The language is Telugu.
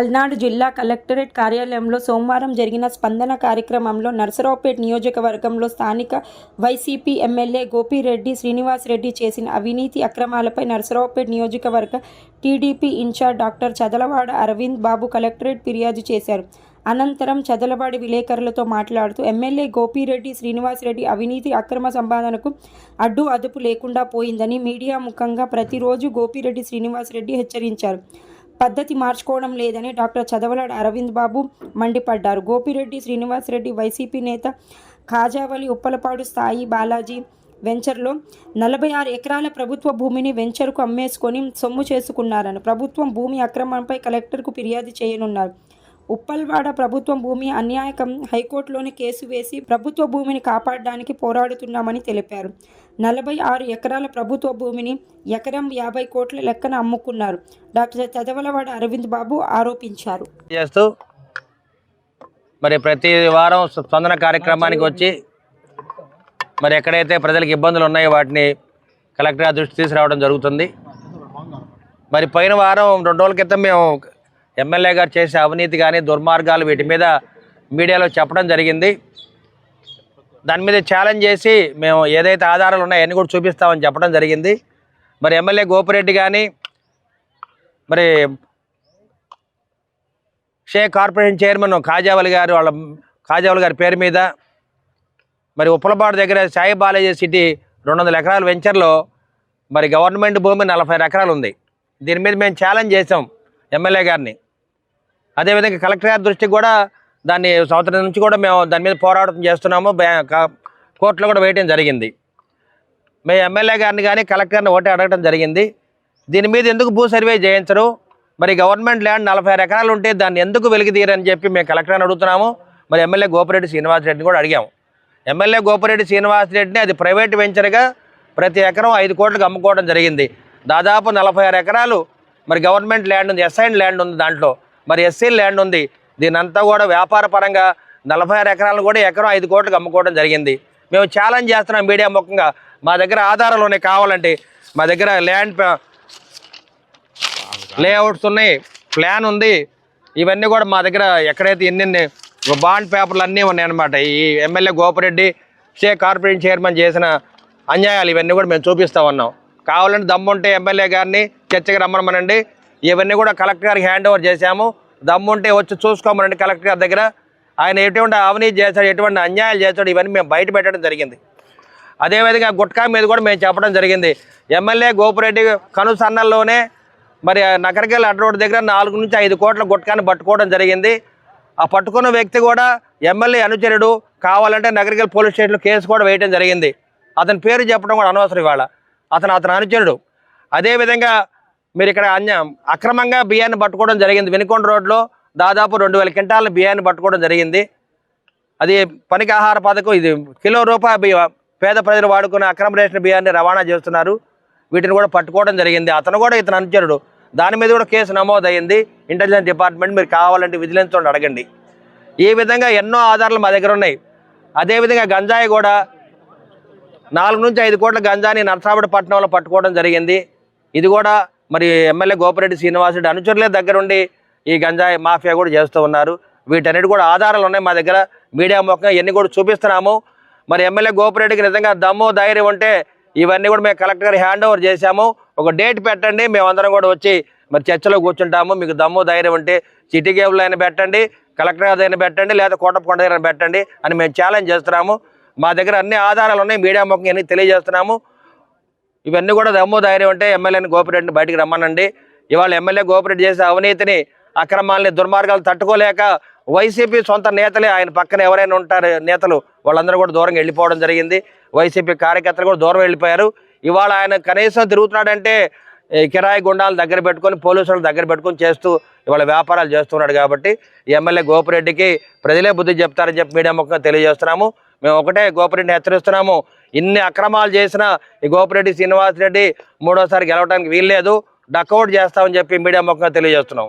పల్నాడు జిల్లా కలెక్టరేట్ కార్యాలయంలో సోమవారం జరిగిన స్పందన కార్యక్రమంలో నర్సరావుపేట నియోజకవర్గంలో స్థానిక వైసీపీ ఎమ్మెల్యే గోపిరెడ్డి శ్రీనివాసరెడ్డి చేసిన అవినీతి అక్రమాలపై నర్సరావుపేట నియోజకవర్గ TDP in-charge doctor Chadalavada Aravind Babu collectorate ఫిర్యాదు చేశారు. అనంతరం చదలవాడి విలేకరులతో మాట్లాడుతూ ఎమ్మెల్యే గోపిరెడ్డి శ్రీనివాసరెడ్డి అవినీతి అక్రమ సంపాదనకు అడ్డు అదుపు లేకుండా పోయిందని మీడియా ముఖంగా ప్రతిరోజు గోపిరెడ్డి శ్రీనివాసరెడ్డి హెచ్చరించారు. పద్ధతి మార్చుకోవడం లేదని డాక్టర్ చదవలాడ అరవింద్ బాబు మండిపడ్డారు. గోపిరెడ్డి శ్రీనివాసరెడ్డి వైసీపీ నేత ఖాజావలి ఉప్పలపాడు స్థాయి బాలాజీ వెంచర్లో నలభై ఆరు ఎకరాల ప్రభుత్వ భూమిని వెంచర్కు అమ్మేసుకొని సొమ్ము చేసుకున్నారని ప్రభుత్వం భూమి అక్రమంపై కలెక్టర్కు ఫిర్యాదు చేయనున్నారు. ఉప్పల్వాడ ప్రభుత్వం భూమి అన్యాయకం హైకోర్టులోని కేసు వేసి ప్రభుత్వ భూమిని కాపాడడానికి పోరాడుతున్నామని తెలిపారు. నలభై ఆరు ఎకరాల ప్రభుత్వ భూమిని ఎకరం యాభై కోట్ల లెక్కన అమ్ముకున్నారు. డాక్టర్ చదవలవాడ అరవింద్ బాబు ఆరోపించారు. చేస్తూ మరి ప్రతి వారం స్పందన కార్యక్రమానికి వచ్చి మరి ఎక్కడైతే ప్రజలకు ఇబ్బందులు ఉన్నాయో వాటిని కలెక్టర్ దృష్టి తీసుకురావడం జరుగుతుంది. మరి పోయిన వారం రెండు రోజుల క్రితం మేము ఎమ్మెల్యే గారు చేసే అవినీతి కానీ దుర్మార్గాలు వీటి మీద మీడియాలో చెప్పడం జరిగింది. దాని మీద ఛాలెంజ్ చేసి మేము ఏదైతే ఆధారాలు ఉన్నాయో అన్నీ కూడా చూపిస్తామని చెప్పడం జరిగింది. మరి ఎమ్మెల్యే గోపిరెడ్డి కానీ మరి షేక్ కార్పొరేషన్ చైర్మన్ కాజావలి గారు వాళ్ళ కాజావలి గారి పేరు మీద మరి ఉప్పలపాడు దగ్గర సాయి బాలాజీ సిటీ రెండు వందల ఎకరాల వెంచర్లో మరి గవర్నమెంట్ భూమి నలభై ఎకరాలు ఉంది. దీని మీద మేము ఛాలెంజ్ చేసాం. ఎమ్మెల్యే గారిని. అదేవిధంగా కలెక్టర్ గారి దృష్టికి కూడా దాన్ని సంవత్సరం నుంచి కూడా మేము దాని మీద పోరాటం చేస్తున్నాము. కోర్టులో కూడా వేయటం జరిగింది. మేము ఎమ్మెల్యే గారిని కానీ కలెక్టర్ని ఓటే అడగటం అడగడం జరిగింది. దీని మీద ఎందుకు భూ సర్వే చేయించరు? మరి గవర్నమెంట్ ల్యాండ్ నలభై ఆరు ఎకరాలు ఉంటే దాన్ని ఎందుకు వెలిగితీయరని చెప్పి మేము కలెక్టర్ని అడుగుతున్నాము. మరి ఎమ్మెల్యే గోపిరెడ్డి శ్రీనివాసరెడ్డిని కూడా అడిగాము. ఎమ్మెల్యే గోపిరెడ్డి శ్రీనివాసరెడ్డిని అది ప్రైవేట్ వెంచర్గా ప్రతి ఎకరం ఐదు కోట్లకు అమ్ముకోవడం జరిగింది. దాదాపు నలభై ఆరు ఎకరాలు మరి గవర్నమెంట్ ల్యాండ్ ఉంది ఎస్ఐన్ ల్యాండ్ ఉంది దాంట్లో. మరి ఎస్సీ ల్యాండ్ ఉంది. దీనంతా కూడా వ్యాపార పరంగా నలభై ఆరు ఎకరాలను కూడా ఎకరం ఐదు కోట్లకు అమ్ముకోవడం జరిగింది. మేము ఛాలెంజ్ చేస్తున్నాం మీడియా ముఖంగా. మా దగ్గర ఆధారాలు ఉన్నాయి కావాలంటే. మా దగ్గర ల్యాండ్ లేఅవుట్స్ ఉన్నాయి ప్లాన్ ఉంది. ఇవన్నీ కూడా మా దగ్గర ఎక్కడైతే ఎన్నెన్ని బాండ్ పేపర్లు అన్నీ ఉన్నాయన్నమాట. ఈ MLA Gopireddy stay corporation chairman చేసిన అన్యాయాలు ఇవన్నీ కూడా మేము చూపిస్తా ఉన్నాం. కావాలంటే దమ్ముంటే ఎమ్మెల్యే గారిని చర్చకి రమ్మనమనండి. ఇవన్నీ కూడా కలెక్టర్ గారికి హ్యాండ్ ఓవర్ చేశాము. దమ్ముంటే వచ్చి చూసుకోమనండి కలెక్టర్ గారి దగ్గర. ఆయన ఎటువంటి అవినీతి చేశాడు ఎటువంటి అన్యాయాలు చేశాడు ఇవన్నీ మేము బయట పెట్టడం జరిగింది. అదేవిధంగా గుట్కా మీద కూడా మేము చెప్పడం జరిగింది. ఎమ్మెల్యే గోపురెడ్డి కనుసన్నల్లోనే మరి నకరకెళ్ళ అడ్డ రోడ్డు దగ్గర నాలుగు నుంచి ఐదు కోట్ల గుట్కాన్ని పట్టుకోవడం జరిగింది. ఆ పట్టుకున్న వ్యక్తి కూడా ఎమ్మెల్యే అనుచరుడు. కావాలంటే నగరికల్ పోలీస్ స్టేషన్లో కేసు కూడా వేయడం జరిగింది. అతని పేరు చెప్పడం కూడా అనవసరం ఇవాళ. అతను అతను అనుచరుడు. అదేవిధంగా మీరు ఇక్కడ అన్య అక్రమంగా బియ్యాన్ని పట్టుకోవడం జరిగింది. వెనుకొండ రోడ్లో దాదాపు రెండు వేల క్వింటాల బియ్యాన్ని పట్టుకోవడం జరిగింది. అది పనికి ఆహార పథకం. ఇది కిలో రూపాయ బియ్య పేద ప్రజలు వాడుకున్న అక్రమ రేషన్ బియ్యాన్ని రవాణా చేస్తున్నారు. వీటిని కూడా పట్టుకోవడం జరిగింది. అతను కూడా ఇతను అనుచరుడు. దాని మీద కూడా కేసు నమోదయ్యింది ఇంటెలిజెన్స్ డిపార్ట్మెంట్ మీరు కావాలంటే విజిలెన్స్ అడగండి. ఈ విధంగా ఎన్నో ఆధారాలు మా దగ్గర ఉన్నాయి. అదేవిధంగా గంజాయి కూడా నాలుగు నుంచి ఐదు కోట్ల గంజాని నర్సాపేట పట్టణంలో పట్టుకోవడం జరిగింది. ఇది కూడా మరి ఎమ్మెల్యే గోపిరెడ్డి శ్రీనివాసరెడ్డి అనుచరులే దగ్గరుండి ఈ గంజాయి మాఫియా కూడా చేస్తూ ఉన్నారు. వీటన్నిటి కూడా ఆధారాలు ఉన్నాయి మా దగ్గర. మీడియా ముఖంగా ఇవన్నీ కూడా చూపిస్తున్నాము. మరి ఎమ్మెల్యే గోపిరెడ్డికి నిజంగా దమ్ము ధైర్యం ఉంటే ఇవన్నీ కూడా మేము కలెక్టర్ గారి హ్యాండ్ ఓవర్ చేశాము. ఒక డేట్ పెట్టండి మేమందరం కూడా వచ్చి మరి చర్చలో కూర్చుంటాము. మీకు దమ్ము ధైర్యం ఉంటే సిటీ కేబుల్ అయినా పెట్టండి కలెక్టర్ గారి పెట్టండి లేదా కోటప్పకొండ దగ్గర పెట్టండి అని మేము ఛాలెంజ్ చేస్తున్నాము. మా దగ్గర అన్ని ఆధారాలు ఉన్నాయి. మీడియా ముఖంగా అన్ని తెలియజేస్తున్నాము. ఇవన్నీ కూడా దమ్ము ధైర్యం అంటే ఎమ్మెల్యేని గోపిరెడ్డిని బయటికి రమ్మనండి. ఇవాళ ఎమ్మెల్యే గోపిరెడ్డి చేసే అవినీతిని అక్రమాలని దుర్మార్గాలు తట్టుకోలేక వైసీపీ సొంత నేతలే ఆయన పక్కన ఎవరైనా ఉంటారు నేతలు వాళ్ళందరూ కూడా దూరంగా వెళ్ళిపోవడం జరిగింది. వైసీపీ కార్యకర్తలు కూడా దూరం వెళ్ళిపోయారు. ఇవాళ ఆయన కనీసం తిరుగుతున్నాడంటే కిరాయి గుండాలు దగ్గర పెట్టుకొని పోలీసులు దగ్గర పెట్టుకొని చేస్తూ ఇవాళ వ్యాపారాలు చేస్తున్నాడు కాబట్టి ఎమ్మెల్యే గోపిరెడ్డికి ప్రజలే బుద్ధి చెప్తారని చెప్పి మీడియా ముఖంగా తెలియజేస్తున్నాము. మేము ఒకటే గోపిరెడ్డిని హెచ్చరిస్తున్నాము. ఇన్ని అక్రమాలు చేసిన ఈ గోపిరెడ్డి శ్రీనివాసరెడ్డి మూడోసారి గెలవడానికి వీల్లేదు. డక్అవుట్ చేస్తామని చెప్పి మీడియా ముఖంగా తెలియజేస్తున్నాం.